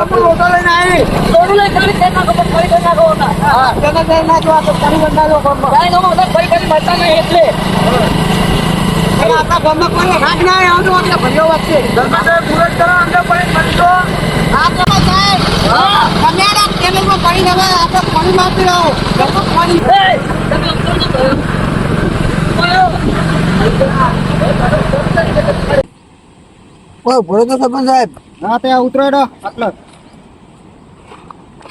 લઈને આવી. નાખો પણ ફરી નાખો હા તો કરી ફરી મળતા નહીં એટલે. આપણા ગામમાં કોઈ રાગ ના આવતો આપણે ભર્યો વચ્ચે તો પૂરત કરો અંદર પડી હા તો સાહેબ તમે આ પડી હવે આપણે પાણી મારતી રહો ઘરમાં પાણી એ, તમે અંતર ન કરો. ઓય ભરો તો સરપંચ સાહેબ. હા ત્યાં ઉતરો એડો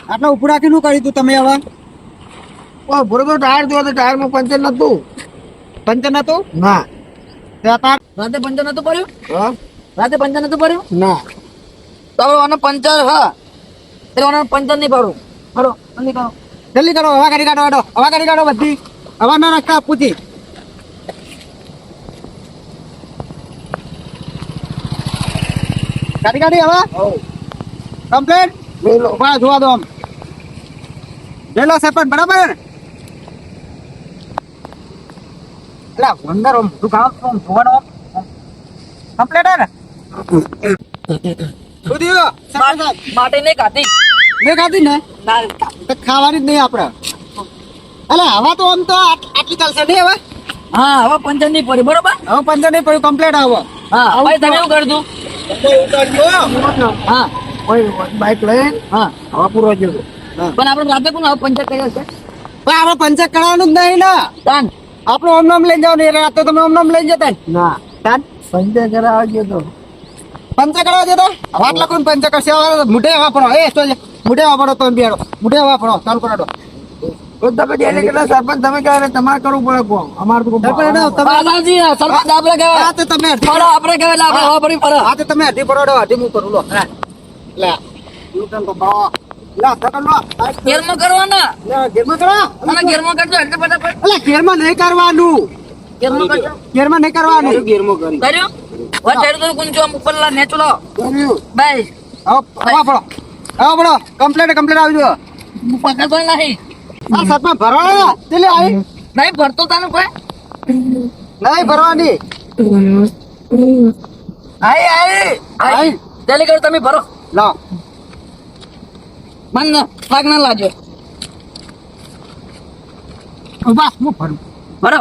આટલો ઉપડા ઉપર રાખી કરી તું તમે હવે બરોબર ટાયર જો તો ટાયરમાં પંચર નતું પંચર નતું ના. રાતે પંચર નતું પડ્યું? હા? રાતે પંચર નતું પડ્યું? ના. તો હવે આને પંચર હા. એટલે આનો પંચર નહીં પડું. ફરો જલ્દી કરો. જલ્દી કરો હવા કાઢી કાઢો એડો હવા કાઢી કાઢો બધી. હવા ના નાખતા પૂછી કાઢી કાઢી હવા? કમ્પ્લેટ? જોવા દો આમ. જેલો સરપંચ બરાબર? એટલે વંદર ઓમ તું કામ આમ ઓમ? કમ્પ્લેટ હે ને? શું થયું સરપંચ. સાહેબ? માટે નહીં ખાતી મેં ખાધી ને? ના. ખાવાની જ નહીં આપણે. અલે હવા તો આમ તો આટ- આટલી ચાલશે નહીં હવે? હા હવે પંચર નહીં પડ્યું બરોબર? હવે પંદર નહીં પડ્યું કમ્પ્લેટ આવો હા ભાઈ તમે એવું કરજો? હા. બાઈક લઈને હા. હવે પૂરો ગયો પણ આપણે રાતે કોણ પંચર કર્યા છે? પણ આપણે પંચર કરવાનું જ નહીં ને. તાન. આપણે ઓમનામ લઈ લઈને જાવ ને રાતે તમે ઓમનામ લઈ જતા ને. તાન. પંચર કરાવવા ગયો તો. પંચર કરાવવા જતો તો? વાત કોણ પંચર કરશે? મુઢે વાપરો પડો. એ સ્ટોજ મુઢે વાપરો પડો તમે બિયારો મુઢે હવા ચાલુ કરાડો તમે ડેલી કેટલા સરપંચ તમે કહે તમારે કરવું પડે અમારે તો તમે સરપંચ આપણે કહેવાય. હા તો તમે ફરો આપણે કહેવાય એટલે આપણે હવા પડી પડે. હા તો તમે અઢી પરોડો અઢી હું કરું લો. લે યુ ટર્ન તો પાવો લે સકલ લો ઘેરમાં કરવાના. ઘેરમાં કરજો એટલે ફટાફટ. અલે ગેરમાં નહીં કરવાનું. ઘેરમાં નહીં કરવાનું. ગેરમાં કરી. કર્યું? વચ્ચે તો કુંચો આમ ઉપરલા નેચલો. કર્યું. બસ હવે પડો હવા પડો કમ્પ્લેટ કમ્પ્લેટ આવજો. હું પકડતો નહીં? આ સતમાં ભરવાના ચલે આવી? નહીં ભરતો તાને કોઈ? નહીં ભરવાની. આઈ આઈ. આઈ. જલ્દી કરો તમે ભરો. લાવ મન થાક ના લાજો. બસ હું ભરું ભરો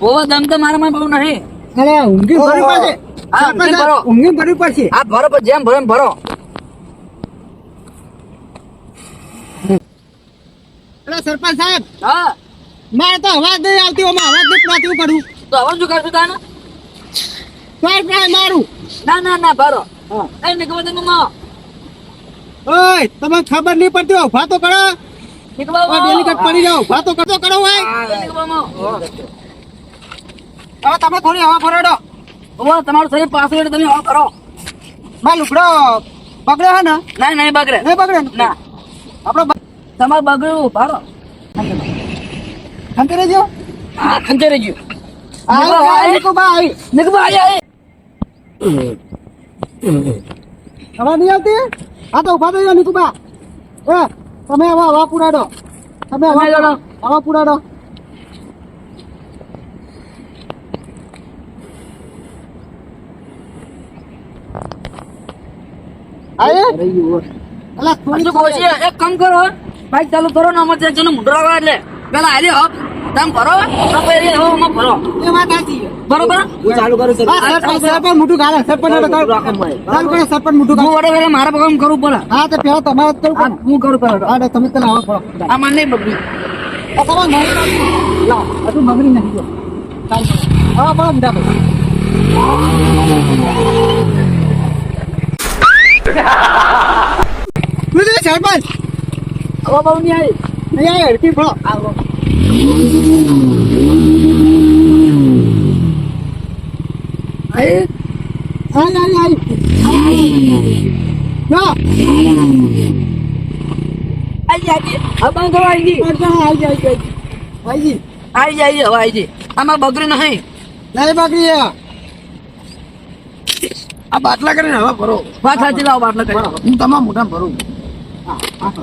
ઓવા દમ તો મારામાં બહુ નહીં. અરે ઊંઘી ભરવી પડશે. હા, ઊંઘી ભરો. ઊંઘી ભરવી પડશે. આ ભરો પણ જેમ ભરો એમ ભરો. અરે સરપંચ સાહેબ. હા. મારે તો અવાજ નહીં આવતી ઓમાં અવાજ નહીં પડાતું તો હવે શું કરશું તાને પ્રાય મારું. ના ના ના ભરો. કઈ નહીં ખબર તમે માં ઓય તમને ખબર નહીં પડતી હોય ઊભા તો કરો. ડેલિકેટ પડી જાઓ ઊભા તો કરતો કરો ભાઈ હવે તમે થોડી હવા ફરાડો. ઓવા તમારું શરીર પાછું એટલે તમે હવા કરો માં લુગડો બગડે હે ને? ના નહીં બગડે. નહીં બગડે? ના. આપણો તમારે બગડ્યું ભાડો ખંતે રહેજો. હા ખંતે રહેજો. આવી આવી આવી નીકળવા આઈ હવા નહીં આવતી? હા તો ઊભા થઈ નિકુબા એ તમે હવા હવા પુરાડો. તમે. હવા હવા પુરાડો. અલા થોડી એક કામ કરો. બાઈક ચાલુ કરો ને અમારે ને મુંડરા એટલે. પેલા આલી હપ તમે ભરો એ હો ભરો. એ વાત સાચી બરોબર? હું ચાલુ કરું છું. સરપંચ મોટું ગાલે સરપંચ ચાલુ કરો સરપંચ મોટું ગાલે વડે મારા પગમ કરવું પડે. હા તો પેલા તમારે કરું હું કરું પેલા હા તમે તને આવો પડો આ મને નહીં બગડી. તમારા નહીં લાવ હજુ બગડી નહીં જો ચાલુ. હા પડો મોટા ભાઈ સરપંચ? હવે બહુ નહીં આવી. નહીં આવી અડકી પડો આવો. આમાં બગડી નહીં નહીં બાકી આ બાટલા કરીને હવે ભરો. વાત સાચી લાવો બાટલા કરી હું તમામ મોટા ભરું.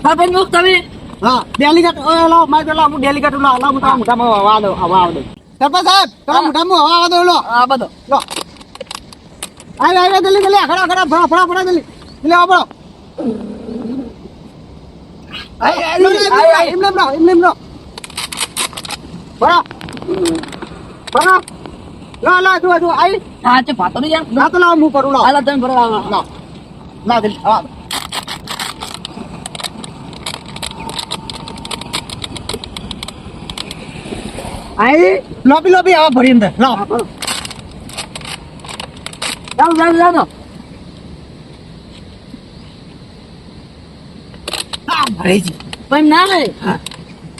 સરપંચ મુખ તમે. હા ડેલિગેટ ઓય લાવ માર પેલા હું ડેલિગેટ લાવ લાવ હું તારા મોઢામાં હવા દો હવા દો સરપંચ સાહેબ તારા મોઢામાં હવા દો લો. આ બધો. લો. આય આય જલ્દી જલ્દી ખડા ખડા ફડા ફડા ફડા જલ્દી. જલ્દી આવો બળો આય આય એમને એમને એમને એમને બળો બળો લો લો જો જો આય હા તે ફાતો નહીં યાર ના તો લાવ હું કરું લાવ હાલો તમે ભરો લાવો લાવ જલ્દી હવા આય લોબી લોબી આવા ભરી અંદર લાવ. જાઓ જાઓ જાઓ આ ભરે છે. પણ ના રે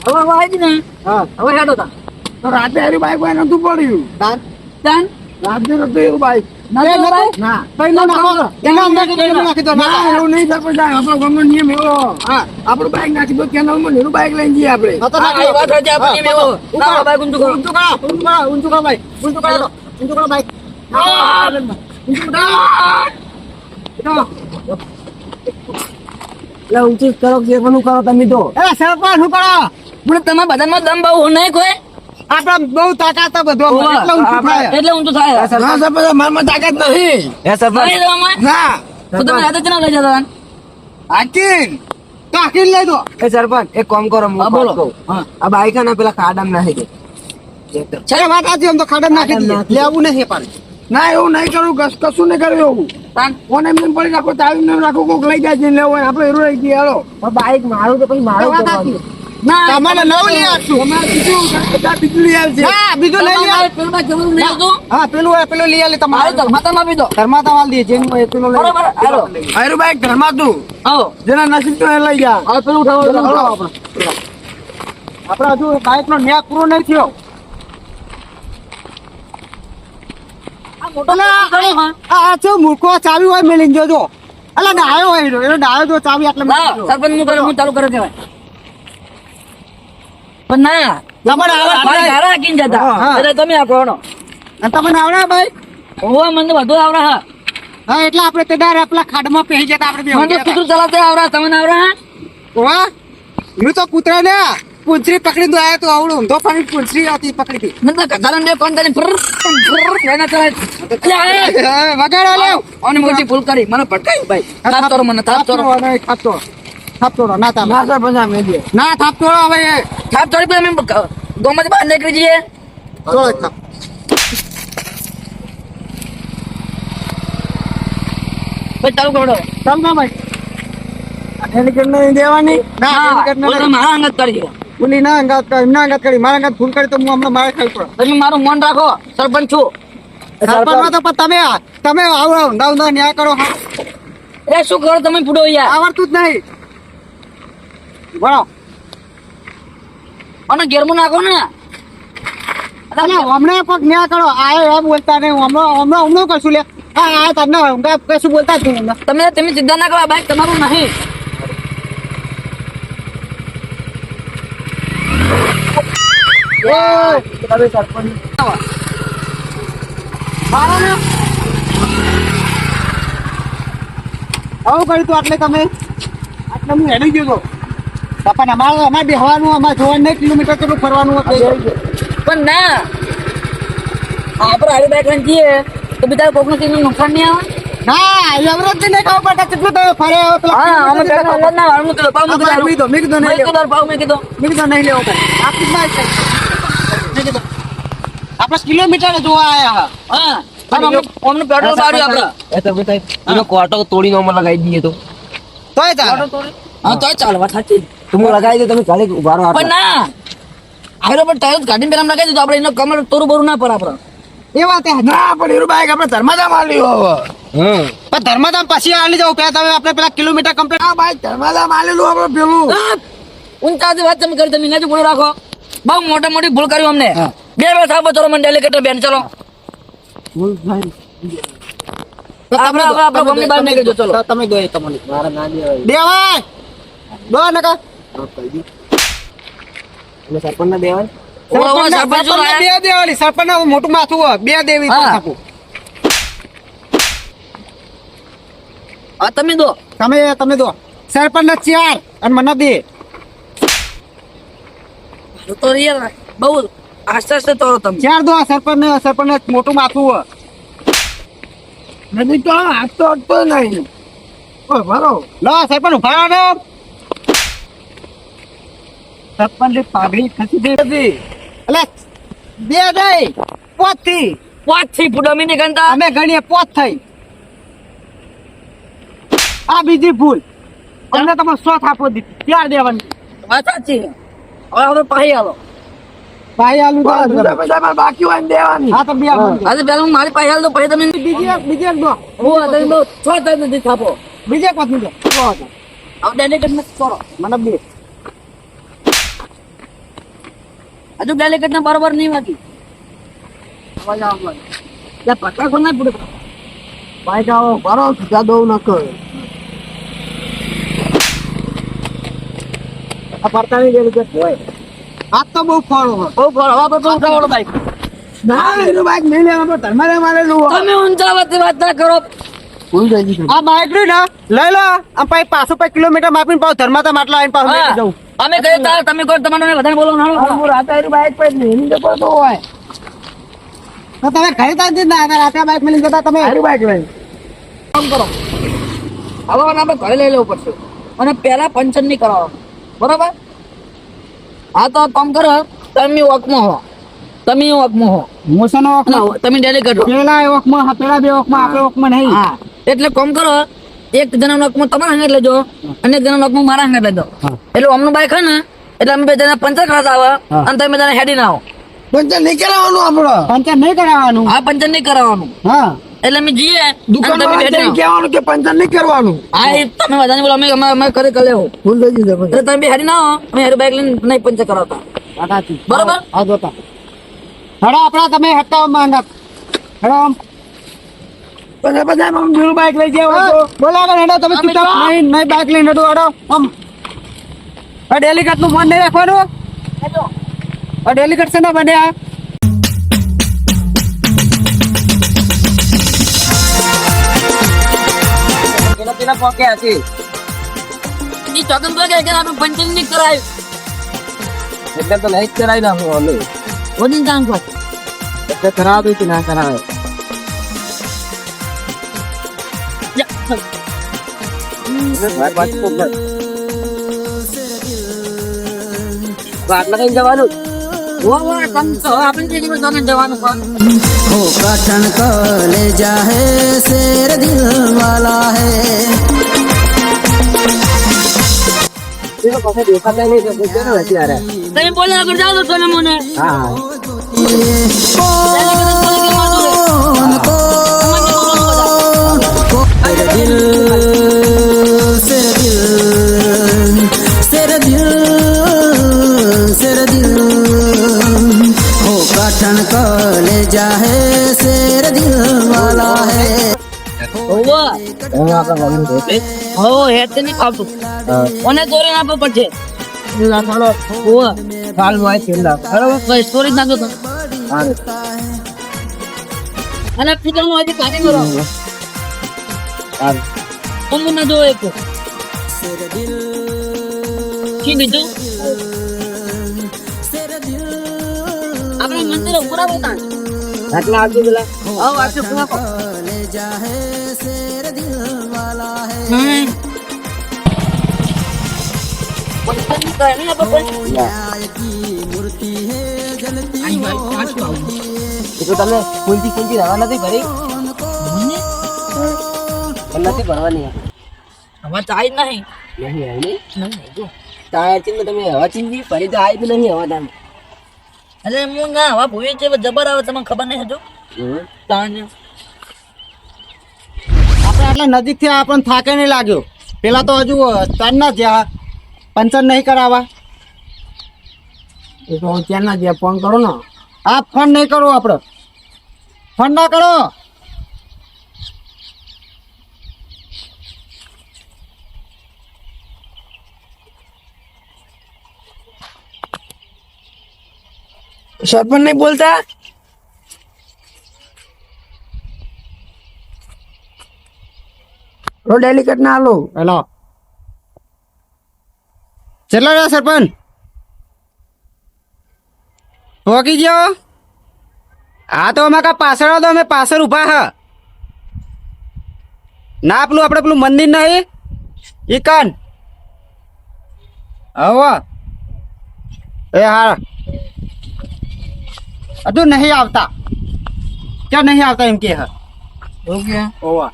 હવે હવે આવી ને? હા. હવે હેડો તા. તો રાતે હારી બાઈક વાય નતું પડ્યું. તાન? રાતે નતું એવું બાઈક. આપણો બાઈક નાખી દો કેનાલમાં નેરું બાઈક લઈને જઈએ કરો. ઊંચું કરો ઊંચું ઊંચું ભાઈ ઊંચું કરો ઊંચું કરો ભાઈ એટલે કરો કે કરો તમે તો સરપંચ શું કરો પણ તમારા બધામાં દમ બહુ નહીં કોઈ આપડે બહુ તાકાત બધો એટલે ઊંચું થાય. એટલે ઊંચું થાય. ના સરપંચ મારામાં તાકાત નથી. નહીં જવામાં? ના. તો તમે રાતે ચના લઈ જતા હતા? હાકીન લઈ દો. એ સરપંચ એક કામ કરો હું બોલો. વાત કહું. હા. આ બાઈક હે પેલા ખાડામાં નાખી દે. છે વાત આજી આમ તો ખાડા નાખી દે લેવું નહીં પણ. ના એવું નહીં કરું કશું નહીં કર્યું એવું. તાન? એમ પડી રાખો તાવી રાખો કોક લઈ જાય છે લેવો આપણે એવું હાલો. પણ બાઈક મારું તો પછી મારું તમારે નવું લઈ આપશું બીજું બીજું લઈ આવશે હા બીજું લઈ લઈ પેલું જરૂર નહીં હતું. હા પેલું પેલું લઈ આલે તમારે ધર્માતા માં. ઘરમાં તમારે દઈએ જેનું પેલું લઈ બરોબર, હાલો. હારું બાઈક ઘરમાં તું આવો. જેના નસીબ તો એ લઈ ગયા હવે પેલું ઉઠાવો. આપણે આપણે હજુ બાઇક નો ન્યાય પૂરો નહીં થયો આ મોટો હા. આ આ મૂર્ખો ચાવી હોય મેલીને જોજો અલા ડાયો હોય એનો ડાયો જો ચાવી આટલે. સરપંચ હું ચાલુ કરે કહેવાય. પણ ના તમારે આવડે મારે ઘરે જતા. એટલે તમે આપો હેડો. તમને આવડે ભાઈ? હોવે, મને તો બધું આવડે હા. હા એટલે આપણે તે ડાયરેક્ટ પેલા ખાડમાં પહેરી જતા આપણે મને કૂતરું ચલાવતા આવડે, તમને આવડે હા? હું તો કૂતરા ને પૂંછડી પકડી દો આયા તો આવડું. ઊંધો પાણી પૂંછરી હતી પકડી હતી મને ગધાડાને બે કોણ વગાડો લેવ આને મોટી ભૂલ કરી. મને ભટકાયું ભાઈ. મને તોડો નહીં, થાપ થાપ ના ના સરપંચ આ મેં દે. ના થાપતોડો હવે એ. થાપ તોડી અમે ગોમત બહાર નીકળી જઈએ. થાપ. પછી ચાલુ કરો ચાલ ના ભાઈ. ડેલિકેટ નહીં દેવાની? ના હા delicate ના મારા અંગત કરજો પુલી ના અંગત કરી ના અંગત કરી. મારા અંગત ફૂલ કરી તો હું હમણાં મારે ખાઈ પડે. તમે મારું મન રાખો સરપંચ છું. સરપંચમાં તો પણ તમે તમે આવો ઊંધા ઊંધા ન્યાય કરો હા. એ શું કરો તમે પૂડો યાર આવડતું જ નહીં. બરો અને ઘેરમું નાખો ને. તમે હમણાં કોઈક ન્યા કરો. આ એમ બોલતા નહીં. હમણાં હમણાં હમણાં કશું લે. હા આ તમને હમણાં કશું બોલતા જ નહીં તમે તમે ચિંતા ના કરો બાઈક તમારું નહીં. આવું કર્યું તું આટલે તમે? આટલે હું હેડી ગયો તો. પણ અમારે અમારે બેહવાનું અમારે જોવાનું નહીં કિલોમીટર કેટલું ફરવાનું પણ ના આપણે હારી બાઈક લઈને જઈએ તો બીજા કોકનું તેનું નુકસાન નહીં આવે? ના એવરેજ નહીં ખબર પડતા કેટલું તમે ફરે હવે પેલા હા અમે પેલા અંગત ના વાળું મૂકી દો પાવ મૂકી દો મેં કીધું મેં કીધું મેં નહીં કીધું પાવ મેં કીધું. મેં કીધું નહીં લેવો કાંઈ. આપી જ ના જ કીધું આપણે કિલોમીટર જોવા આયા હા. અમને અમને પેટ્રોલ આપણે. એ તમે કઈ એનો કોટો તોડીને અમે લગાવી દઈએ તો. તોય ચાલે. હા તો ચાલવા સાચી. તો લગાવી દે તમે ઘરે ઊભા રહો પણ ના. આયરો પણ ટાયર કાઢીને પેલા લગાવી દીધું. આપણે એનો કમર તોરું બોરું ના પડે આપણે. એ વાત ના પણ એનું બાઈક આપણે ધર્માદા માલ્યું હવે. હમ. પણ ધર્મધામ પછી આલી જાવ. પેલા તમે આપણે પેલા કિલોમીટર કમ્પ્લીટ આ બાઈક ધર્માદા માલેલું આપણે પેલું. ઊંચાથી વાત તમે કરી તમે નાજુ બોલી રાખો. બહુ મોટા મોટી ભૂલ કરી અમને. બે બે સાહેબ ચલો મને ડેલિકેટર બેન ચલો. ભૂલ આપણે આપણે આપણે ગામની બહાર નીકળી ચલો. તમે દો તમને મારા ના દેવાય દેવાય દો નકા હા, કહી દો. એટલે સરપંચ દેવાય સરપંચ? બે દેવાની. મોટું માથું હોય બે દેવી આપું. તમે દો. તમે તમે દો. સરપંચના ચાર અને મને બે. તો યાર બહુ આસ્તે આસ્તે તમે. ચાર દો સરપંચ સરપંચ મોટું માથું હોય. નથી તો હાથ તો નહીં. ભરો. લો સરપંચ ઊભા રહો ને સરપંચની પાઘડી ખસી દે હતી. એટલે બે દઈ પોતથી. પાંચથી ફૂટમી ની ગણતા અમે ગણીએ પોત થઈ. આ બીજી ભૂલ. તમને તમે સો થાપો દીધી ચાર દેવાની. વાત સાચી હવે હવે પાહી આવો ભાઈ આલુ તો બધા પૈસા બાકી હોય ને દેવાની. હા તો બે આપો. આજે પેલા હું મારી પાસે આલ પછી તમે બીજી બીજી એક દો. હું તમે છ time નથી થાપો બીજી એક પત્ની દો હવે ડેલિકેટ કરો. મને બે. હજુ ડેલિકેટ ને બરોબર નહીં વાગી. એટલે પચાસ કો ના પૂરે ભાઈ જાઓ ભરો સીધા ન કરો. આ પડતાની જેવી હોય. આ તો બહુ ફાળો બહુ ફળ. હવે તો ઉઠાવડો બાઈક ના એનું બાઈક નહીં લેવા પણ તમારે મારેલું હોય તમે ઊંચા વચ્ચે વાત ના કરો. આ બાઈક ને. લઈ લો. આમ પછી પછી કિલોમીટર માપીને પાછું ધર્માતા માટલા આવીને પાછું જવું અમે કહે તાર તમે કહો તમારે બધાને બોલો હું રાતે બાઈક પર નહીં પડતો હોય. તો તમે ઘરે તાજી ના રાતે બાઈક મેલી જતા તમે? સારી બાઈક લઈ કામ કરો. હવે આપણે ઘરે લઈ લેવું પડશે. અને પહેલા પંચર નહીં કરાવો. બરાબર? હા તો કામ કરો. તમે વોકમાં હો. તમે વોકમાં હો. મોશન અને તમે ડેલી કરો પેલા વોકમાં ઓકમાં પેલા બે વોકમાં આપણે વોકમાં નહીં. હા એટલે કામ કરો. એક જણા નોકમાં તમારા હાંગર લેજો અને એક જણા નોકમાં મારા હાંગર લેજો. એટલે અમનું બાઈક હોય ને એટલે અમે બે જણા પંચર કરાતા આવે અને તમે જણા હેડી ના આવો. પંચર નહીં કરાવવાનું આપણો પંચર નહીં કરાવવાનું? હા પંચર નહીં કરાવવાનું. હા. એટલે અમે જઈએ દુકાન તમે હેડી કેવાનું કહેવાનું કે પંચર નહીં કરવાનું. હા એ તમે બધાને બોલો અમે અમે અમે કરે કરી ભૂલ થઈ જશે એટલે તમે બી હેડી ના આવો અમે હેડી બાઈક લઈને નહીં પંચર કરાવતા. બરાબર? હા જોતા. હેડો આપણા તમે હટતા માંગા હેડો બધા આમ બીજું બાઈક લઈ જાય હા, બોલો હેડો તમે ચૂપચાપ નહીં નહીં બાઈક લઈને હેડો હેડો. આમ. આ ડેલિકેટનું ફોન નહીં રાખવાનું? આ ડેલિકેટ છે ને બને આ? પેલા પેલા પોકે હતી? એ ચોકન આપણે પંચર નહીં કરાય એટલે તો નહીં કરાય કામ કર. એટલે કે ના કરાવે. આટલા કઈ જવાનું વો વો કામ તો આપણે જે દિવસ તમે જવાનું પણ हो कठन कलेजा है शेर दिल वाला है એ તો પાસે દેખાતા નહીં તો પૂછે ને અત્યારે તમે બોલે આગળ જાઓ તો સોને મને હા दिल तेरे दिल तेरे दिल तेरे दिल हो कठन कलेजा है शेर दिल वाला है ઓવો હવે આપણે ગમતું હતું. હો હેત નહીં ખાવતું હા. ઓને દોરે નાખવો પડશે નાખવાનો ઓવો કાલ માં છેલ્લા બરાબર ભાઈ સ્ટોરેજ નાખો તો હા અને ફિલ્મ માં હજી કાઢી કરો કોણ બના જો એક શું કીધું? આપણે મંદિર પૂરા બતા આટલા આગળ પેલા. આવ આજે પૂરા કો લે જાહે શેર દિલ વાલા હે મૂર્તિ હે જલતી તમે કોઈથી કોઈથી રહેવા નથી ભાઈ નથી ભરવાની હવે ચાય નહીં. નહીં આવી નહીં. જો. ટાયર ચીન તમે હવા ચીંજી ફરી તો આવી તો નહીં હવા તમે અરે હું ના હવા ભૂવી છે જબર આવે તમને ખબર નહીં હજુ? તાણ આપણે આટલા નજીકથી આપણને થાકે નહીં લાગ્યો. પેલા તો હજુ તન ના જ્યાં પંચર નહીં કરાવવા. એ તો ત્યાંના જે ફોન કરો ને. આ ફોન નહીં કરો આપણે. ફોન ના કરો. સરપંચ નહીં બોલતા રો ડેલિકેટ ના આલો હેલો કેટલા રહ્યા સરપંચ પહોંચી ગયો હા તો અમે કા પાછળ તો અમે પાછળ ઊભા હા ના પેલું આપણે પેલું મંદિર નહીં ઈ કાન હવે એ હા હજુ નહીં આવતા ક્યાં નહીં આવતા એમ કે હા ઓકે ઓવા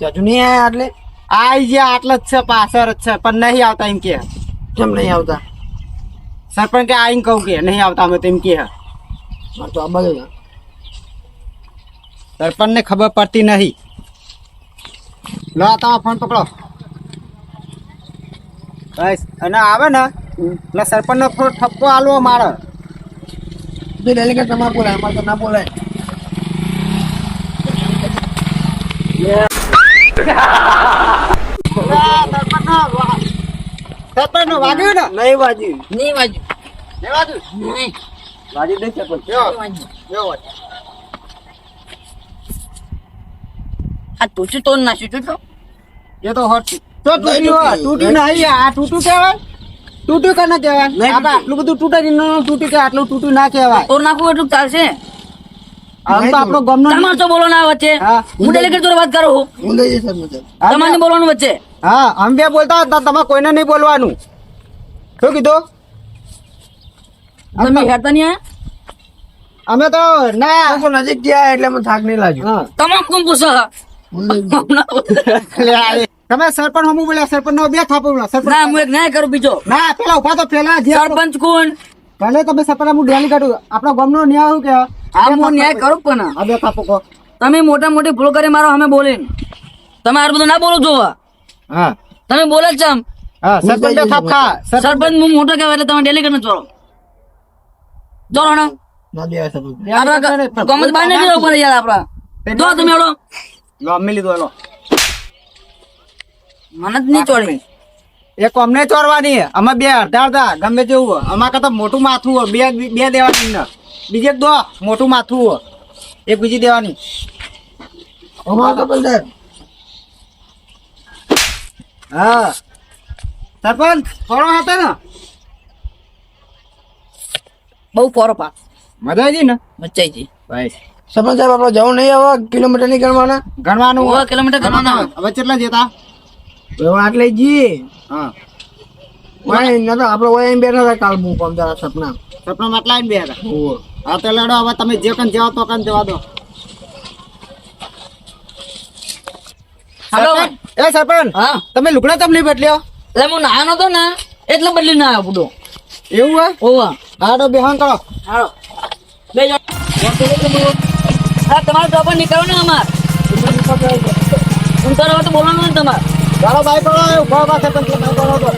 હજુ નહીં આયા એટલે આઈ જ્યાં આટલા જ છે પાછળ જ છે પણ નહીં આવતા એમ કે કેમ નહીં આવતા સરપંચ કે આઈને કહું કે નહીં આવતા અમે તો એમ કે મારે તો આ બાજુ છે. સરપંચ ને ખબર પડતી નહીં લો આ તમારો ફોન પકડો બસ અને આવે ને એટલે સરપંચ નો થોડો ઠપકો આલવો મારે તો ડેલિકેટ તમારે બોલાય અમારે તો ના બોલાય. તૂચું તો નાખ્યું તું તો એ તો હોટ તૂટ્યું? તૂટ્યું નહીં આ તૂટ્યું કહેવાય? તૂટ્યું કે ના કહેવાય. આપણે આટલું બધું તૂટે જ તૂટ્યું કે આટલું તૂટ્યું ના કહેવાય. તોર નાખવું એટલું ચાલશે. આમ તો આપણો ગમનો તમારે તો બોલો ના વચ્ચે. હું. ડેલિકેટ જોડે વાત કરું હું લઈ જઈશ તમારે બોલવાનું વચ્ચે. હા અમે બે બોલતા હતા તમે કોઈને નહીં બોલવાનું. શું કીધું? તમે હેરતા નહીં આયા? અમે તો ના. નજીક ગયા એટલે મને થાક નહીં લાગ્યો. તમામ તમે કોણ પૂછો તમે સરપંચ હમું બોલ્યા સરપંચ નો બે થાપો બોલ્યા સરપંચ ના હું એક ન્યાય કરું બીજો. ના પેલા ઊભા તો પેલા જે સરપંચ કોણ? ભલે તમે સરપંચ હું ડેલી કાઢું. આપણો ગમનો ન્યાય હું કે? આ હું ન્યાય કરું પણ. આ બે થાપો કો તમે મોટા મોટી ભૂલ કરી મારો અમે બોલીને. તમે આર બધું ના બોલો જોવા. હા. તમે બોલે જ આમ. હા સરપંચ બે થાપ ખા સરપંચ હું મોટો કહેવાય એટલે તમે ડેલી ને ચોરો. જોરો ના. ના ગમત બહાર નહીં જવું પડે યાર આપડા જો તમે એવડો લો અમે લીધું લો મને જ નહીં ચોરી એક અમને ચોરવાની. અમે બે અડધા અડધા ગમે તેવું. અમારે કરતા મોટું માથું હોય. બે બે દેવાની ને બીજે એક દો મોટું માથું હોય. એક બીજી દેવાની. હા. સરપંચ ફળો હતા ને. બહુ ફોરો પા. મજા આવી ને? બચાઈ જી ભાઈ. સરપંચ સાહેબ આપણે જવું નહીં હવે? કિલોમીટર નહીં ગણવાના ગણવાનું હોય. કિલોમીટર ગણવાના હવે કેટલા જતા? હવે આટલે જી હા. ઓય તો આપણે ઓય એમ બેઠા હતા કાલ હું જરા સપના. સપના માટલા આવીને બે હતા ઓહો હા તો લડો હવે તમે જે કન જવા તો કન જવા દો. હાલો એ સરપંચ હા. તમે લુકડા તમ નહીં બદલ્યો? એટલે હું નાનો નતો ને એટલે બદલી ના આવ્યો બુડો એવું હોય? ઓવા હા તો બેહાન કરો હાલો બે જાઓ. હા તમારે તો પણ નીકળો ને અમાર. હું તો બોલવાનું ને તમારે. ચાલો ભાઈ કરો ઊભા ઊભા કરો તો.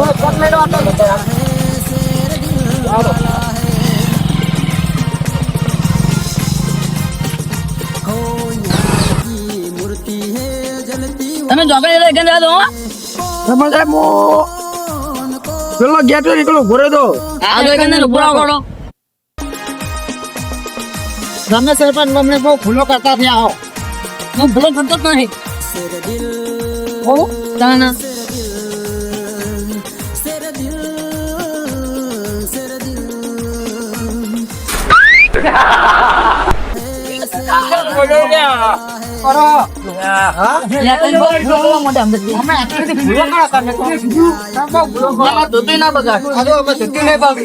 ઓય, પગ લઈ લો આટલો. તમે જોગે લઈ ગયા દો પેલો ગેટ નીકળો ઘોરે તો. આ જોઈ ગયા ઊભો રહો. કરો. છે પણ અમને બહુ ભૂલો કરતા થયા હો હું ભૂલો કરતો જ નહીં.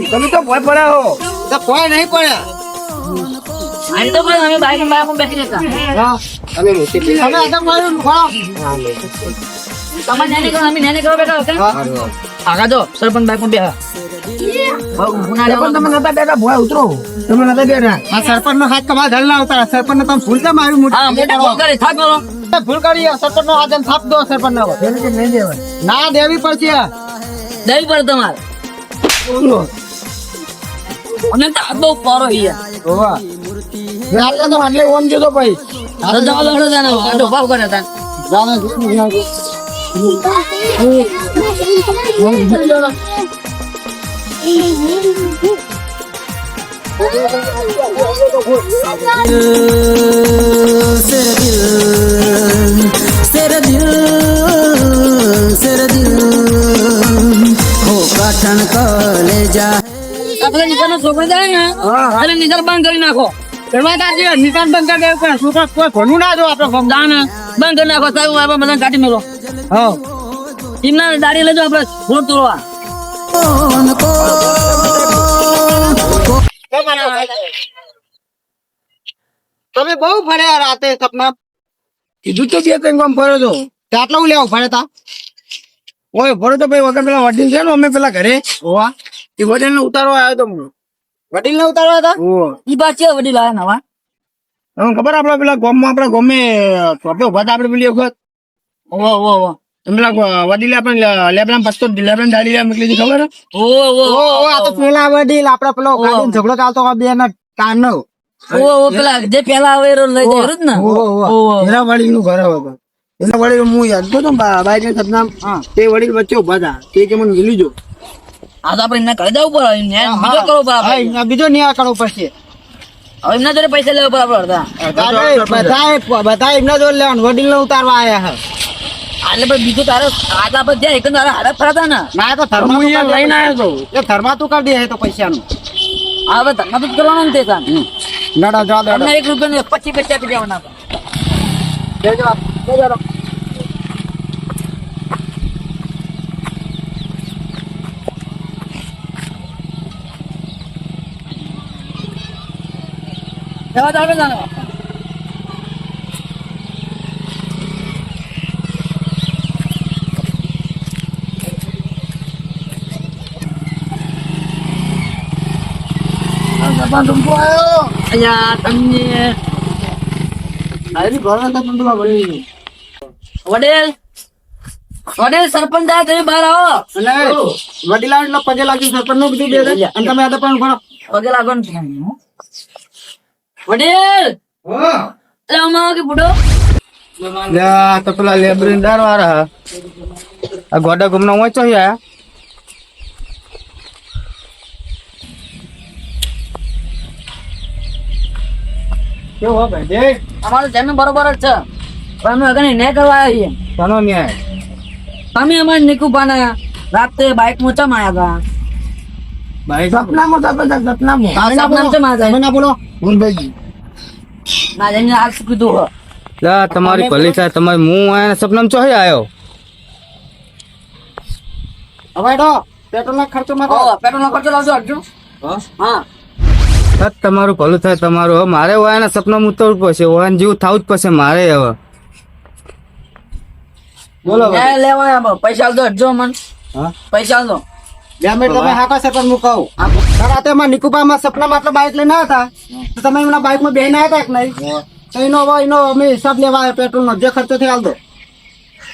તમે તો ભય પડ્યા હો કોઈ નહીં પડ્યા આમ તો પણ અમે બાઈક બાઈક બેસી જતા. હા. અમે મોટી તમે આટલા માર્યું, ઊભા. તમે નેને કરો અમે નેને કરો બેઠા હતા હા. આગા જો સરપંચ બાઈક બેહા. ના સરપંચ તમે રહેવાનું. નતા બેઠા? ભોય ઉતરો. તમે નતા બેઠા? આ સરપંચ નો હાથ તમારા ઘર ના આવતા. સરપંચ ને તમે ભૂલ કેમ આવ્યું હા મોટી ભૂલ કરી થાક બોલો ભૂલ કરી સરપંચ નો આદમ થાપ દો સરપંચ નો નહીં દેવી પડશે દેવી પડે તમારે. અને તો બહુ પારો ઓવા આટલે તો આટલે ઓમ જતો ભાઈ તો જવા દો હળો જાને આટલો ભાવ કરે તાન सिर दिल सिर दिल सिर दिल हो काठन कलेजा આપણે નિકાલનો છોકરો જાય ને એટલે નિકાલ બંધ કરી નાખો એમાં નિશાન બંધ કરી દેવું પણ છોકરા કોઈ ઘણું ના જો આપણે ગમદાન બંધ કરી નાખો સાહેબ આપણે બધાને કાઢી મેલો હા. એમના દાડી લેજો આપણે ફોન તોડવા તમે બહુ ફર્યા રાતે સપના. કીધું તો બે કંઈક આમ ફર્યો છો આટલા હું લેવો ફર્યા તા? ઓય ફરો તો ભાઈ વગર પેલા વડીલ છે ને અમે પેલા ઘરે. હોવા. એ વડીલ ઉતારવા આવ્યો તો મને વડીલ ને ઉતારવા હતા. ઈ પાછી વડીલ લાયા નવા? તમને ખબર આપડે પેલા ગામમાં આપડે ગોમે ચોપે ઊભા હતા આપડે પેલી વખત? આપણે દાડી મોકલી ખબર? ઓ ઓ આ તો પેલા વડીલ આપડે પેલો ગાડીનો ઝઘડો ચાલતો બે ના કાન નો ઓવો ઓવો પેલા જે પેલા આવે એ લઈ જાય જ ને ઓવો એના વડીલનું ઘર હવે એના વડીલ હું યાદ કરતો બાઈક ને સપના તે વડીલ વચ્ચે ઊભા હતા. તે કે મને જો. આ તો આપણે એમને કરી દેવું પડે એમને બીજો કરો પડે હા, બીજો ન્યાય કરવો પડશે. હવે એમના જોડે પૈસા લેવા પડે આપણે અડધા. બધા બધા એમના જોડે લેવાનું. વડીલ ને ઉતારવા આયા હે. એટલે પણ બીજું તારે આગળ આપણે જ્યાં એક તારે હારે ફરાતા ને. ના તો થર્મા લઈને આવ્યો તો એ થર્મા તું કાઢી દે તો પૈસાનું. આ હવે ધર્મ તો કરવાનું ને તે તાન નડા જા દે એક રૂપિયા પચીસ પૈસા આપી દેવાના દેજો આપ, દેજો આપ. જવા દો, આપણે જાણો. અહીંયા તમને વડેલ વડેલ સરપંચ આ તમે બહાર આવો અને વડીલા નો પગે લાગ્યું સરપંચનું કીધું દે દે. અને તમે આ તો પણ ભણો પગે લાગો ને વડેલ! આમાં કે બુડો. લ્યા તો પેલા લેબરીદાર વાળા આ ગોડા ગુમના વાંચો આયા કેવો ભાઈ દેખ અમારું જમીન બરોબર જ છે. પણ અમે અગર ને કરવા આવ્યા છીએ. તનો ન્યાય? અમે અમારે નિકુપાના રાતે બાઇકમાં ચમ આવ્યા ભાઈ સપનામાં તો સપનામાં. સપનામાં ચમ આવ્યા તમે બોલો. ભૂલભાઈ ના જઈને શું કીધું હો? લા તમારી ભલે થાય તમારે હું આયા સપનામાં ચોહી આવ્યો હવે તો પેટ્રોલ ખર્ચો માં ઓ ખર્ચો લાવજો અડજો હા? સત તમારું ભલું થાય તમારું હવે મારે ઓયાના સપનામાં ઉતરવું પડશે વાયન જેવું થવું જ પડશે મારે હવે. બોલો લેવા પૈસા આલજો અડજો મન હા? પૈસા બે તમે હાકા સરપંચ હું કહું. રાતે માં નિકુપામાં સપનામાં આટલો બાઇક લઈને હતા? તો તમે એમના બાઇકમાં બેહીને હતા કે નહીં? તો એનો હવે એનો અમે હિસાબ લેવા આવ્યા પેટ્રોલ નો જે ખર્ચો થઈ આલદો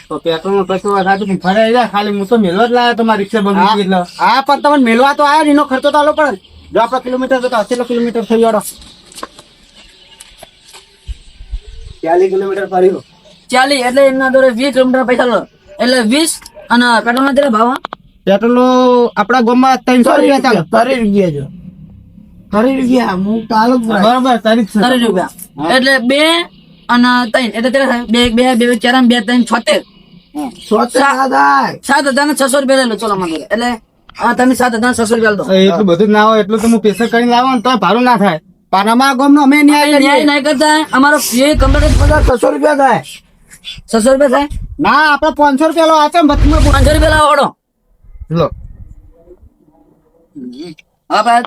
તો. પેટ્રોલ નો પૈસો સાચું ફરે જાય ખાલી હું તો મેળવા જ લાવ્યો તમારી રિક્ષા બંધ એટલે હા પણ તમને મેળવા તો આવ્યા ને એનો ખર્ચો તો આલો પડે. જો આપણા કિલોમીટર તો અસી કિલોમીટર થઈ ગયો ચાલીસ કિલોમીટર ફર્યું. ચાલી એટલે એમના દોરે વીસ કિલોમીટર પૈસા લો. એટલે વીસ અને પેટ્રોલ ના ભાવ હા? પેટ્રોલ આપણા આપડા ગામમાં ત્રણસો રૂપિયા ચાલે. તારી રૂપિયા જો. તારી રૂપિયા હું કાલ બરાબર તારી છે. રૂપિયા. એટલે બે અને ત્રણ એટલે ત્યારે બે બે બે ચાર બે ત્રણ છોતેર. સાત હજાર ને છસો રૂપિયા લઈ લો ચલો મને એટલે હા તમે સાત હજાર છસો રૂપિયા લો. એટલું બધું ના હોય એટલું તો હું પેસર કરીને લાવો ને તો ભારું ના થાય. પાનામા ગામ નો અમે ન્યાય ન્યાય નહીં કરતા અમારો એ કમ્પ્લીટ બધા છસો રૂપિયા થાય. છસો રૂપિયા થાય? ના આપડે પાંચસો રૂપિયા લો આ છે પાંચસો રૂપિયા લાવો લો. હા ભાઈ.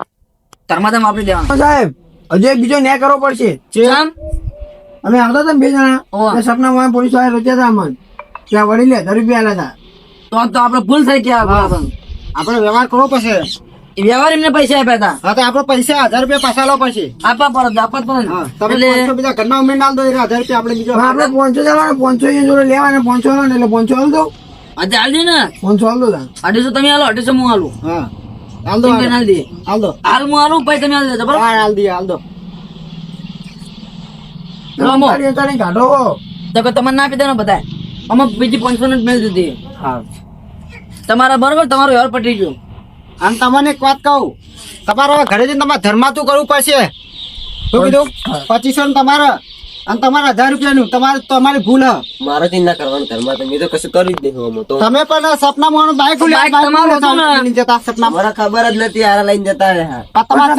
ધર્માધામ આપી દેવાનું. સાહેબ. હજુ એક બીજો ન્યાય કરવો પડશે. આમ અમે આવતા હતા બે જણા સપના માં પોલીસવાળા રચ્યા હતા અમને. ત્યાં વડીલે દસ રૂપિયા હતા. તો તો આપણે ભૂલ થઈ ગયા આપણે આપડે વ્યવહાર કરવો પડશે. વ્યવહાર એમને પૈસા આપ્યા હતા. હા તો આપણે પૈસા હજાર રૂપિયા પાછા લો પછી આપવા પડે આપવા પડે તમે પાંચસો બીજા ઘરના ઉમેર ના દો હજાર રૂપિયા આપણે બીજો આપણે પોંચો જવાનું પોંચો એ જોડે લેવાના પોંચો એટલે પોંચો હાલ દો આજે હાલ દે ને પોંચો હાલ દો. અઢીસો તમે હાલો અઢીસો હું હાલું. હા. હાલ દો હાલ. દે હાલ દો. હાલ હું હાલું પછી તમે હાલ દેજો બરાબર? હાલ દે હાલ દો. કાઢો. તો કે તમારે ના પીધા ને બધા અમે બીજી પાંચસો ને મેળ દીધી. હા. તમારા બરોબર તમારો વ્યવહાર પટી ગયો. અને તમને એક વાત કહું. તમારે ઘરે જઈને તમારે ધર્માતું કરવું પડશે? શું કીધું? પચીસો ને તમારે. અને તમારા હજાર રૂપિયાનું તમારે તમારી ભૂલ હ. મારાથી ના કરવાનું ઘરમાં તો મેં તો કશું કર્યું જ નહીં હું તો. તમે પણ સપનામાં બાઈક બાઈક લઈને જતા સપના મને ખબર જ નથી હારા લઈને જતા રહ્યા. આ તમારે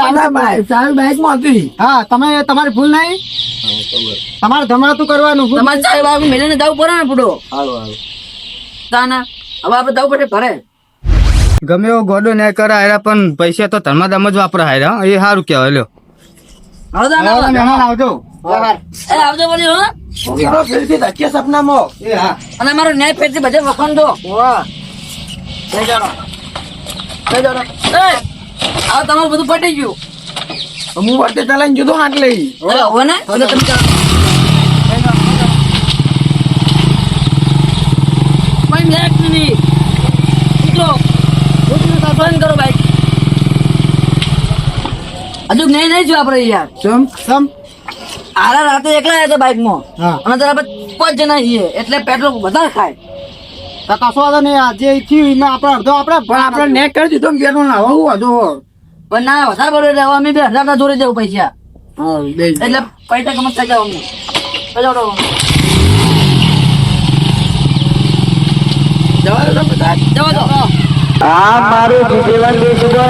બાઈકમાં હતી. હા તમે તમારી ભૂલ નહીં? તમારે ધમાતું કરવાનું તમારે ચાય બાબુ મેળીને જવું પડે ને પૂડો હારું હારું. તાના હવે આપણે જવું પડે ભરે ગમે એવો ગોડો ને કરે હાર્યા પણ પૈસા તો ધર્માદામ જ વાપરા હાર્યા હો. એ સારું કહેવાય લ્યો. મહેમાન આવજો. આવજો બોલી હો. પેલો ફેરથી ધક્કે સપનામાં અને મારો ન્યાય ફેરથી બધે વખાણ દો. લઈ જાડો લઈ જાડો આ તમારું બધું પટી ગયું. હું વચ્ચે ચલાવીને જુદો હાથ લઈ. ને. બાઈક હજુ નહીં નહીં જો આપડે યાર સમ સમ આરા રાતે એકલા આવ્યા બાઈકમાં અને તારા પાંચ જણા છીએ એટલે પેટ્રોલ વધારે ખાય. તો કશો વાંધો નહીં આ જે થયું એમાં આપણે અડધો આપણે પણ આપણે નેક કરી દીધો ને પેટ્રોલ ના હું વાંધો પણ ના વધારે બરોબર એટલે અમે બે હજાર ના જોડે જવું પૈસા હા એટલે પૈસા કમત થઈ જાવ જવા દો જવા દો. આ મારું જીવન બેસી તો